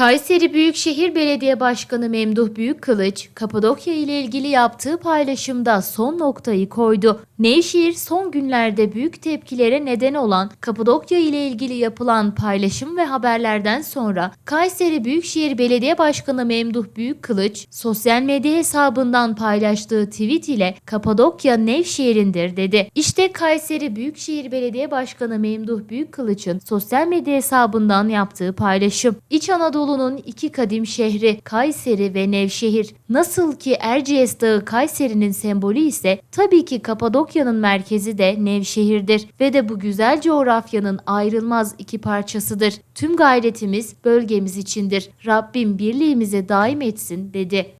Kayseri Büyükşehir Belediye Başkanı Memduh Büyükkılıç, Kapadokya ile ilgili yaptığı paylaşımda son noktayı koydu. Nevşehir son günlerde büyük tepkilere neden olan Kapadokya ile ilgili yapılan paylaşım ve haberlerden sonra Kayseri Büyükşehir Belediye Başkanı Memduh Büyükkılıç, sosyal medya hesabından paylaştığı tweet ile Kapadokya Nevşehir'indir dedi. İşte Kayseri Büyükşehir Belediye Başkanı Memduh Büyükkılıç'ın sosyal medya hesabından yaptığı paylaşım. İç Anadolu'nun iki kadim şehri Kayseri ve Nevşehir. Nasıl ki Erciyes Dağı Kayseri'nin sembolü ise tabii ki Kapadokya'nın merkezi de Nevşehir'dir ve de bu güzel coğrafyanın ayrılmaz iki parçasıdır. Tüm gayretimiz bölgemiz içindir. Rabbim birliğimize daim etsin dedi.